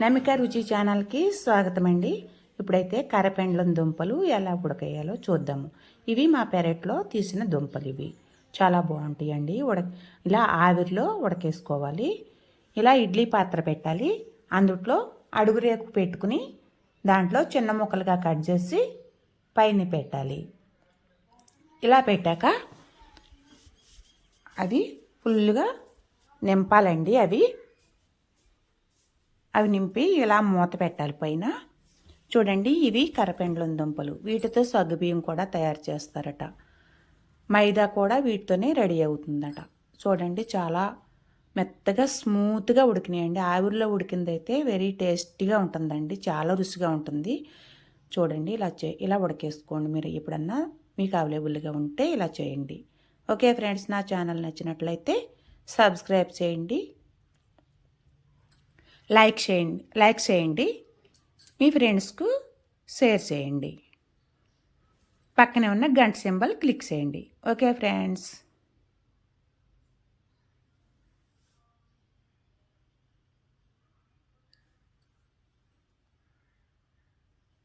నమిక రుచి ఛానల్కి స్వాగతం అండి ఇప్పుడైతే కరపెండ్లం దుంపలు ఎలా ఉడకేయాలో చూద్దాము ఇవి మా పెరట్లో తీసిన దుంపలు ఇవి. చాలా బాగుంటాయండి. ఉడ ఇలా ఆవిరిలో ఉడకేసుకోవాలి. ఇలా ఇడ్లీ పాత్ర పెట్టాలి. అందుట్లో అడుగు రేకు పెట్టుకుని దాంట్లో చిన్న ముక్కలుగా కట్ చేసి పైన పెట్టాలి. ఇలా పెట్టాక అది ఫుల్గా నింపాలండి అవి. అవి నింపి ఇలా మూత పెట్టాలి పైన. చూడండి ఇవి కరపెండ్లం దుంపలు. వీటితో సగ్గుబియ్యం కూడా తయారు చేస్తారట. మైదా కూడా వీటితోనే రెడీ అవుతుందట. చూడండి చాలా మెత్తగా స్మూత్గా ఉడికినాయండి. ఆవిరిలో ఉడికిందైతే వెరీ టేస్టీగా ఉంటుందండి. చాలా రుచిగా ఉంటుంది. చూడండి ఇలా చే ఇలా ఉడకేసుకోండి మీరు. ఎప్పుడన్నా మీకు అవైలబుల్గా ఉంటే ఇలా చేయండి. ఓకే ఫ్రెండ్స్ నా ఛానల్ నచ్చినట్లయితే సబ్స్క్రైబ్ చేయండి. లైక్ చేయండి లైక్ చేయండి మీ ఫ్రెండ్స్కు షేర్ చేయండి. పక్కనే ఉన్న గంట సింబల్ క్లిక్ చేయండి. Okay friends.